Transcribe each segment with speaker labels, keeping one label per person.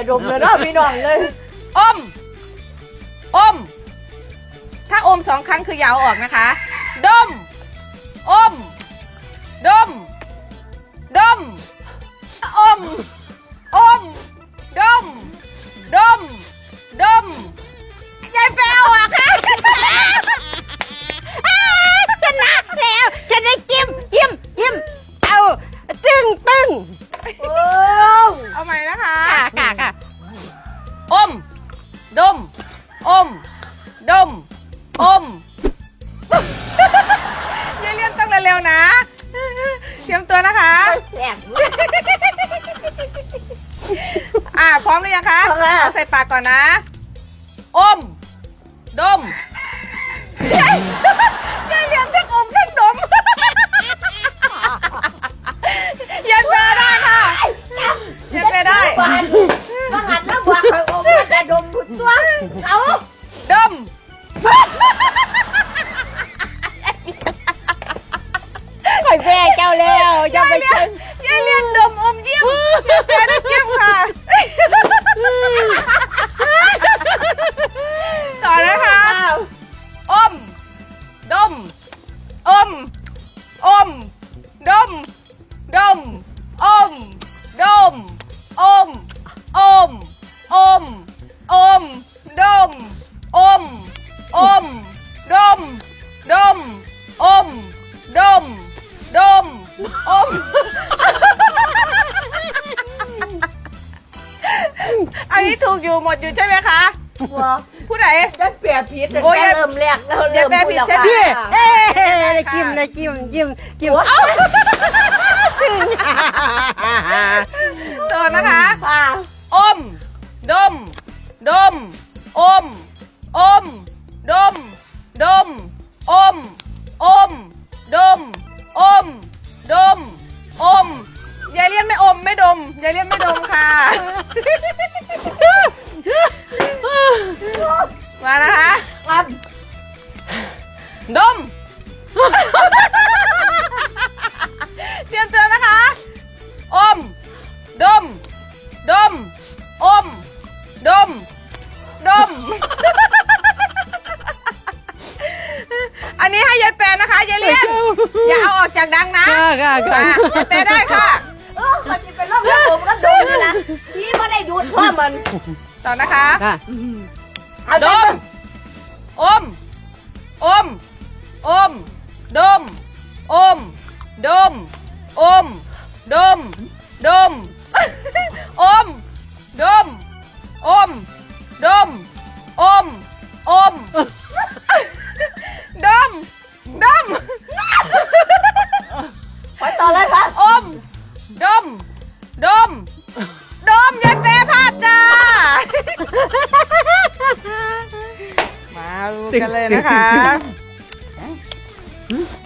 Speaker 1: อย่าดมเลยเนาะพี่น้องเลย
Speaker 2: อม อม ถ้าอมสองครั้งคือยาวออกนะคะ ดม อม ดม ดม อม อม ดม ดม ดมยายแปลอะค่ะ
Speaker 1: ชนะแล้วฉันได้จิ้มจิ้มจิ้มเอา ตึงตึงโอ้
Speaker 2: เอาใหม่นะคะ
Speaker 1: ค่ะค่ะค่ะ
Speaker 2: ม ดม อมยายเลียนต้องเร็วๆนะ เตรียมตัวนะคะ
Speaker 1: แสบ
Speaker 2: อ่าพร้อมหรือยังคะ
Speaker 1: พร้อมแล้ว
Speaker 2: เอาใส่ปากก่อนนะ อม ดมยายเลีย said it ถูกอยู่หมดอยู่ใช่ไหมคะ
Speaker 1: ว้า
Speaker 2: ผู้ใด
Speaker 1: ได้เปรียบผิดตั้ง
Speaker 2: โอ้ย
Speaker 1: แต่เริ่มแรกแล้ว
Speaker 2: อย่า
Speaker 1: เริ่ม
Speaker 2: แปลผิด
Speaker 1: พูแล้ว
Speaker 2: ใช่ไหม
Speaker 1: ค่ะ
Speaker 2: เอ๊ะ
Speaker 1: ได้จิ้มได้จิ้มจิ้มจิ้ม
Speaker 2: ต่อนะคะ
Speaker 1: ค่ะ
Speaker 2: อม ดม ดม อม อม ดม ดม อม อม ดม อม ดม อมยายเลี่ยนไม่อมไม่ดมยายเลี่ยนไม่ดมค่ะ อย่าเอาออกจากดังนะ
Speaker 1: ค่ะค่ะ
Speaker 2: มายายแปรได้ค่ะ
Speaker 1: เออมันจะเป็นโรคกระดูกกระดูกนี่แหละพี่ไม่ได้ดูดเพราะมัน
Speaker 2: ต่อนะคะ
Speaker 1: ค่ะเอา
Speaker 2: ด
Speaker 1: ด
Speaker 2: ม
Speaker 1: ม
Speaker 2: อมอมอมดมอมดมอมดมดมอม มาดูกันเลยนะคะ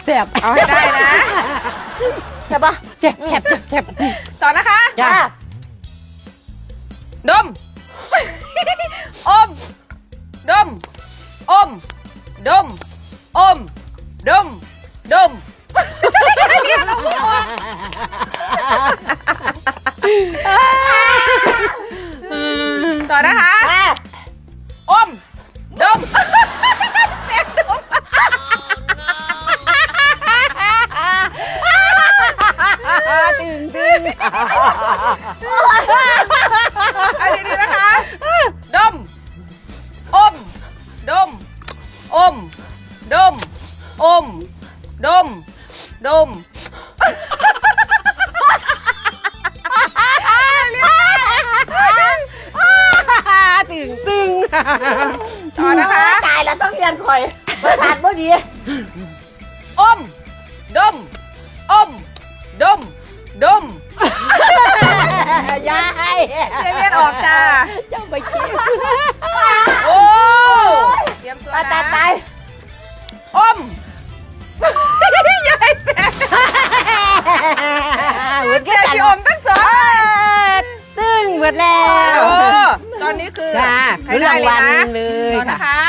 Speaker 1: แสบ
Speaker 2: เอาให้ได้นะ
Speaker 1: ใช่ปะเจ็บเจ็บเจ็บ
Speaker 2: ต่อนะคะ
Speaker 1: จ้า
Speaker 2: ดม อม ดม อม ดม อม ดม ดมต่อ
Speaker 1: ตึงตึงต่
Speaker 2: อนะคะ
Speaker 1: ตายแล้วต้องเรียนคอยประสาทบ่ดี
Speaker 2: อม ดม อม ดม ดม
Speaker 1: ยาย
Speaker 2: เรียนเรียนออกจ้า
Speaker 1: เจ้าไปกิน
Speaker 2: โจ้าใช้ได้เลย
Speaker 1: รางวั
Speaker 2: นะ
Speaker 1: ลเลย
Speaker 2: ต่อ
Speaker 1: ค่ะ
Speaker 2: นะคะ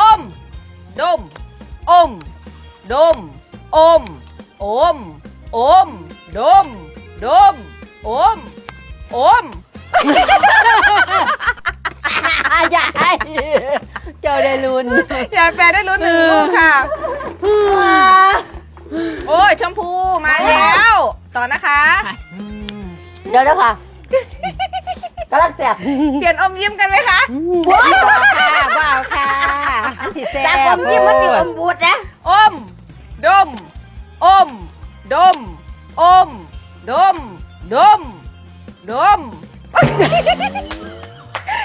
Speaker 2: อมดมอมดมอมอมอมดมดมอมอมอ
Speaker 1: อย่าให้เจ้าได้ลุ้น
Speaker 2: ยายแปรได้ลุ้นหนึ่งลูกค่ะ โอ้ยชมพูมาแล้ว ต่อนะคะ
Speaker 3: เดี๋ยวนะค่ะ กำลังแสบ
Speaker 2: เปลี่ยนอมยิ้มกันไหมคะ
Speaker 1: ว้าวค่ะว้าวค่ะอันที่แซ่
Speaker 3: จากอมยิ้มมันมีอมบูดนะ
Speaker 2: อม ดม อม ดม อม ดม ดม ดม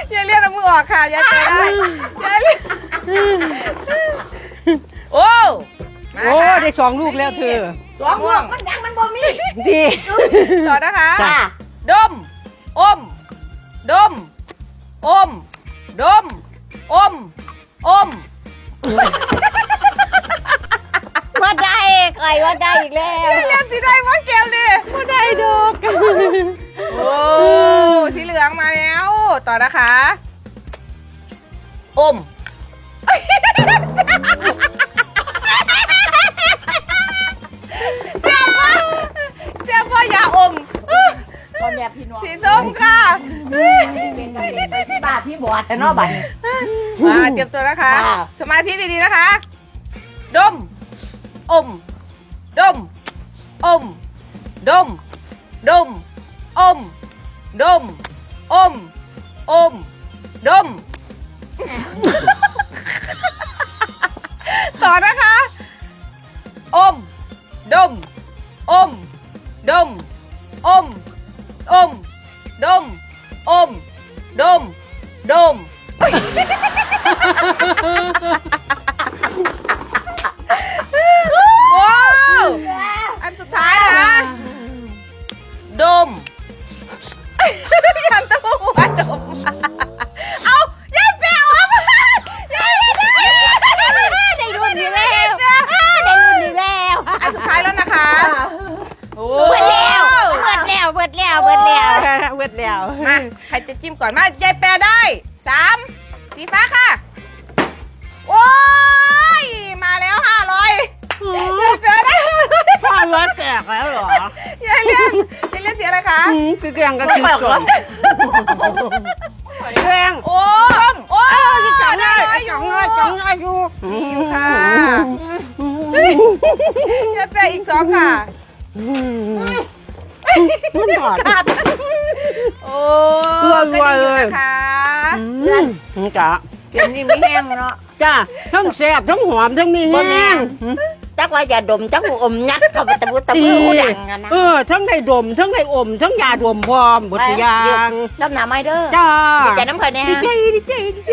Speaker 2: อย่าเรียกน้ำมือออกค่ะอย่าเจอได้อย่าเรียกโอ้มา
Speaker 1: โอ้
Speaker 2: ค่ะ
Speaker 1: ได้สองลูกแล้วเธอ
Speaker 3: สองห่วงมันยังมันบ่มี
Speaker 1: ดี
Speaker 2: ต่อนะคะ
Speaker 3: จ้า
Speaker 2: ดมอม ดม อม ดม อม อม
Speaker 3: ว่าได้ใครว่าได้อีกแล้ว
Speaker 2: เรียนสีได้มาเกลดิ
Speaker 1: ก็ได้ดอก
Speaker 2: โอ้สีเหลืองมาแล้ว ต่อนะคะ อม
Speaker 3: พ่อแม่พี่น้อง
Speaker 2: สีส้มค่ะ
Speaker 3: เป็นกันเป็นบ้าพี่บอดแต่นอกบัตร
Speaker 2: มาเตรียมตัวนะคะ
Speaker 3: ค่ะ
Speaker 2: สมาธิดีๆนะคะ ดม อม ดม อม ดม ดม อม ดม อม อม ดม ใครจะจิ้มก่อนมายายแปรได้สามสีฟ้าค่ะ โอ้ย มาแล้วห้าร้อยยายแปรได้
Speaker 1: พ่อเบิดแตกแล้วเหรอยา
Speaker 2: ยเลี้ยงยายเลี้ยงสีอะไรคะ
Speaker 1: อืมคือแกงกะทิสดแกง
Speaker 2: โอ้โอ้
Speaker 1: ที่จังได้
Speaker 2: ได้
Speaker 1: จังได้จังได้อยู่
Speaker 2: อยู่ค่ะยายแปรอีกสองค่ะ
Speaker 1: มันบอด
Speaker 2: โอ้
Speaker 1: รัวๆ
Speaker 2: ก็ดีอ
Speaker 1: เลย
Speaker 2: นะคะ
Speaker 1: อืมจ้ะ
Speaker 3: เดี๋ยวนี้ไม่แห้งเนาะ
Speaker 1: จ้าทั้งแซ่บทั้งหอมทั้งมี
Speaker 3: บ่แม่
Speaker 1: แห้ง
Speaker 3: นจักว่าอย่าดมจักว่าอมยัดเข้าไปตะบุตะมือหูดังกันนะ
Speaker 1: เออทั้งได้ดมทั้งได้อมทั้งยาดมพร้อมบททุกอย่าง
Speaker 3: รับหนาไม่เด้อ
Speaker 1: จ้า
Speaker 3: ดีใจน้ำเพิ่นแน่
Speaker 1: ดี
Speaker 3: ฮะ
Speaker 1: ใจดีใจดีใจ